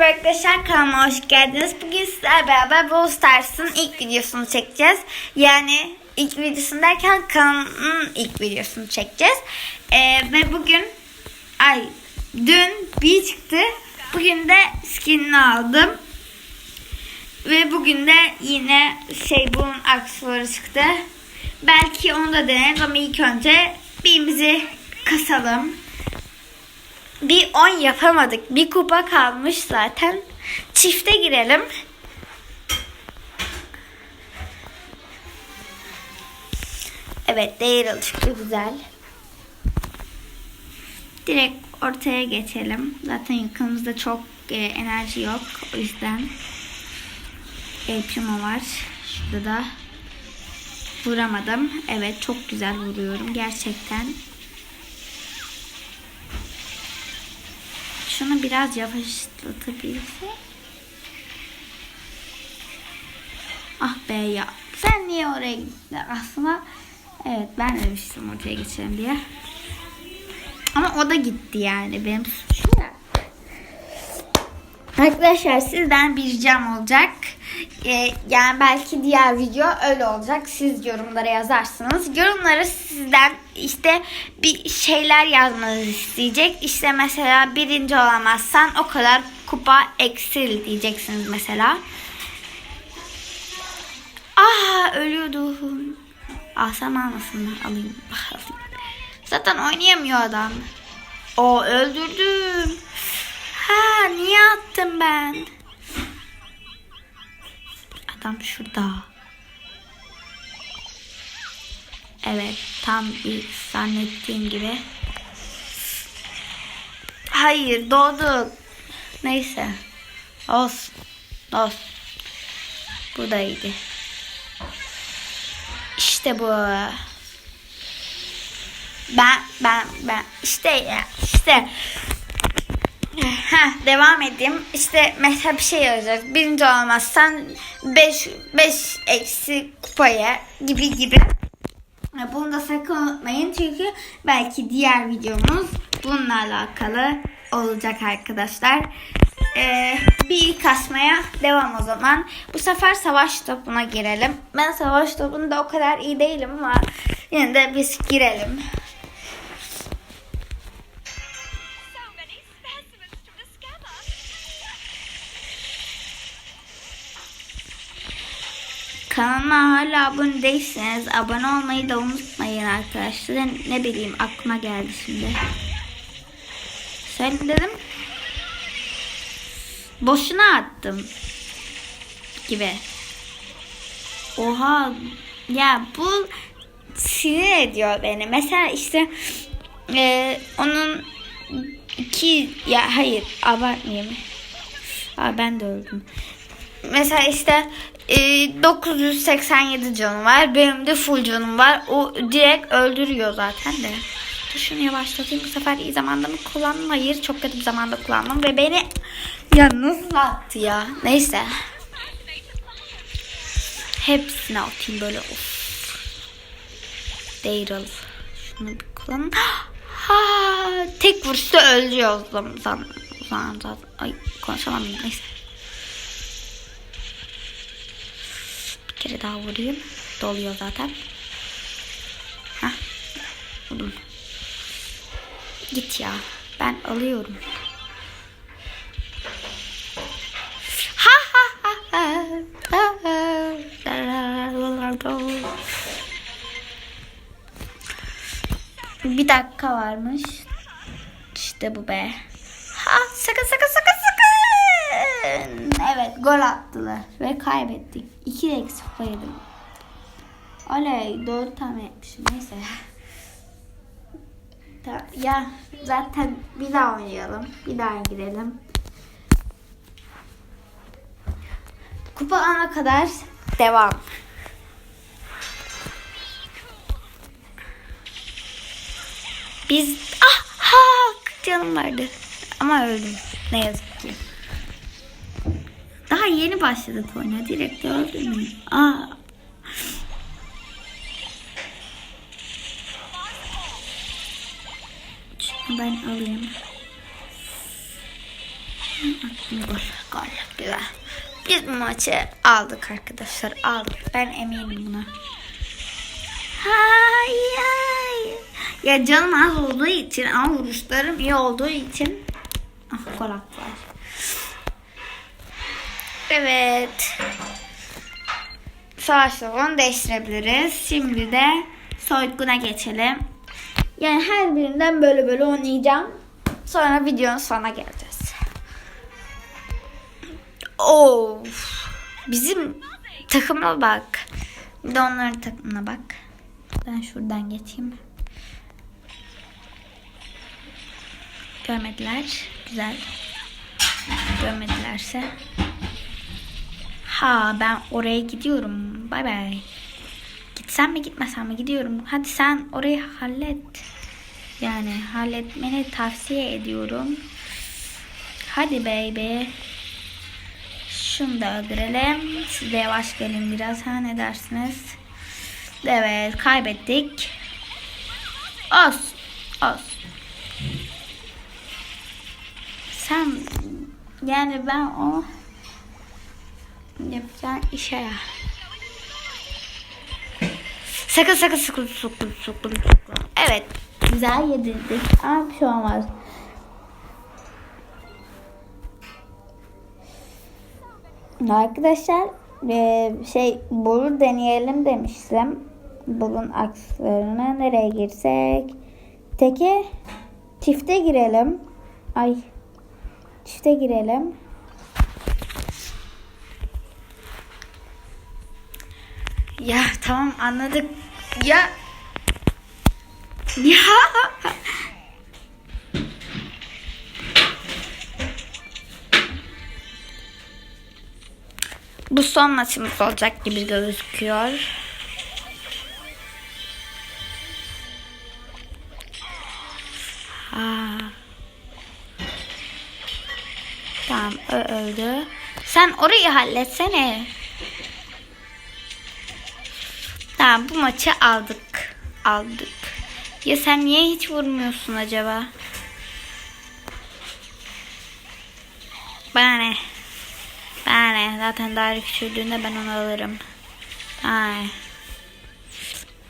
Arkadaşlar kanalıma hoş geldiniz. Bugün sizlerle beraber Brawl Stars'ın ilk videosunu çekeceğiz. Yani ilk videosunu derken kanalın ilk videosunu çekeceğiz. Ee, ve bugün ay dün bir çıktı. Bugün de skinini aldım. Ve bugün de yine şey bunun aksesuarı çıktı. Belki onu da deneriz ama ilk önce birimizi kasalım. Bir 10 yapamadık. Bir kupa kalmış zaten. Çifte girelim. Evet Daryl çıktı güzel. Direkt ortaya geçelim. Zaten yakınımızda çok e, enerji yok. O yüzden El var. Şurada da vuramadım. Evet çok güzel vuruyorum gerçekten. Şunu biraz yavaşlatabilirse. Ah be ya. Sen niye oraya gittin? Aslında evet ben de demiştim oraya geçelim diye. Ama o da gitti yani. Benim suçum ya. Arkadaşlar sizden bir ricam olacak. Ee, yani belki diğer video öyle olacak. Siz yorumlara yazarsınız. Yorumlara sizden işte bir şeyler yazmanızı isteyecek. İşte mesela birinci olamazsan o kadar kupa eksil diyeceksiniz mesela. Ah ölüyordum. Alsam almasın alayım. Zaten oynayamıyor adam. O öldürdüm. Ha niye attım ben? Adam şurada. Evet tam bir zannettiğim gibi. Hayır doğdu. Neyse. Olsun. Olsun. Bu da iyiydi. İşte bu. Ben ben ben işte ya işte Heh, devam edeyim. İşte mesela bir şey yazacağız. Birinci olmazsan 5 5 eksi kupaya gibi gibi. Bunu da sakın unutmayın çünkü belki diğer videomuz bununla alakalı olacak arkadaşlar. Ee, bir kasmaya devam o zaman. Bu sefer savaş topuna girelim. Ben savaş topunda o kadar iyi değilim ama yine de biz girelim. Kanalıma hala abone değilseniz abone olmayı da unutmayın arkadaşlar. Ne bileyim aklıma geldi şimdi. Sen dedim. Boşuna attım. Gibi. Oha. Ya bu sinir ediyor beni. Mesela işte e, onun iki ya hayır abartmayayım. Aa, ben de öldüm. Mesela işte e, 987 canım var. Benim de full canım var. O direkt öldürüyor zaten de. Dur şunu yavaşlatayım. Bu sefer iyi zamanda mı kullandım? Hayır çok kötü bir zamanda kullandım. Ve beni ya nasıl attı ya? Neyse. Hepsini atayım böyle. Of. Daryl. Şunu bir kullan. Ha, tek vuruşta zaman. O zaman zaten. Ay konuşamadım. Neyse. Kere daha vurayım. Doluyor zaten. Hah. Vurdum. Git ya. Ben alıyorum. Bir dakika varmış. İşte bu be. Ha sakın sakın sakın. Evet gol attılar ve kaybettik. 2 eksi yedim. Oley doğru tahmin etmişim neyse. Ya zaten bir daha oynayalım. Bir daha girelim. Kupa ana kadar devam. Biz ah ha canım vardı. Ama öldüm. Ne yazık ki. Yeni başladık oyuna. Direkt öldüm? Aa. Şunu ben alayım. Gol. Güzel. Biz bu maçı aldık arkadaşlar. Aldık. Ben eminim buna. Hayır. Ya canım az olduğu için ama vuruşlarım iyi olduğu için ah, gol attılar. Evet. Savaş salonu değiştirebiliriz. Şimdi de soyguna geçelim. Yani her birinden böyle böyle oynayacağım. Sonra videonun sonuna geleceğiz. Of. Bizim takıma bak. Bir de onların takımına bak. Ben şuradan geçeyim. Görmediler. Güzel. Görmedilerse. Ha ben oraya gidiyorum. Bay bay. Gitsem mi gitmesem mi gidiyorum. Hadi sen orayı hallet. Yani halletmeni tavsiye ediyorum. Hadi baby. Şunu da öldürelim. Siz de yavaş gelin biraz. Ha ne dersiniz? Evet kaybettik. Olsun. Olsun. Sen yani ben o yapacağın işe ya. Sakın sakın sakın sakın sakın sakın. Evet. Güzel yedirdik ama bir şey olmaz. Arkadaşlar eee, şey boru deneyelim demiştim. Bulun akslarına nereye girsek? Teke çifte girelim. Ay çifte girelim. Ya tamam anladık. Ya ya Bu son maçımız olacak gibi gözüküyor. Ha. Tamam öldü. Sen orayı halletsene. Tamam bu maçı aldık. Aldık. Ya sen niye hiç vurmuyorsun acaba? Bana ne? Bana ne? Zaten daire küçüldüğünde ben onu alırım. Ay.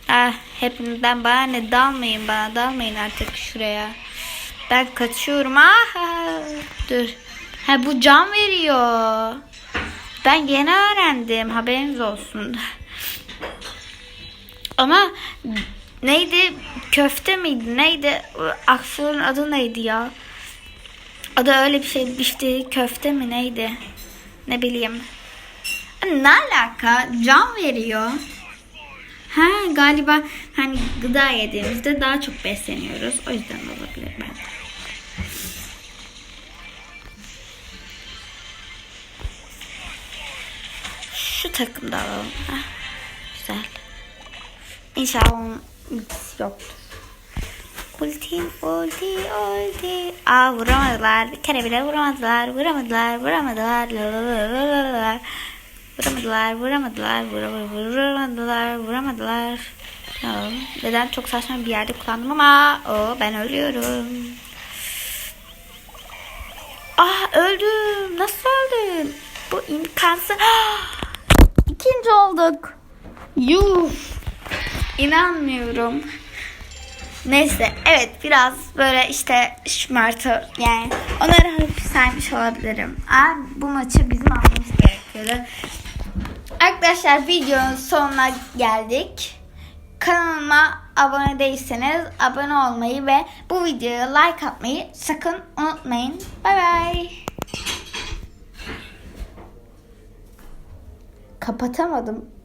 Ah, hepinizden bana ne? Dalmayın bana. Dalmayın artık şuraya. Ben kaçıyorum. Ah, dur. Ha bu can veriyor. Ben yeni öğrendim. Haberiniz olsun. Ama neydi? Köfte miydi? Neydi? Aksiyonun adı neydi ya? Adı öyle bir şey. Bifte köfte mi neydi? Ne bileyim. Ne alaka? Can veriyor. Ha galiba hani gıda yediğimizde daha çok besleniyoruz. O yüzden olabilir bence. Şu takımda alalım. Heh, güzel. İnşallah yoktur. Ulti, ulti, ulti. Aa vuramadılar. Bir kere bile vuramadılar. Vuramadılar, vuramadılar. La la la la la la. Vuramadılar, vuramadılar, vuramadılar, vuramadılar, çok saçma bir yerde kullandım ama o ben ölüyorum. Ah öldüm. Nasıl öldüm? Bu imkansız. İkinci olduk. Yuh. İnanmıyorum. Neyse evet biraz böyle işte şımartı yani onları hafif saymış olabilirim. Aa, bu maçı bizim almamız gerekiyordu. Arkadaşlar videonun sonuna geldik. Kanalıma abone değilseniz abone olmayı ve bu videoya like atmayı sakın unutmayın. Bay bay. Kapatamadım.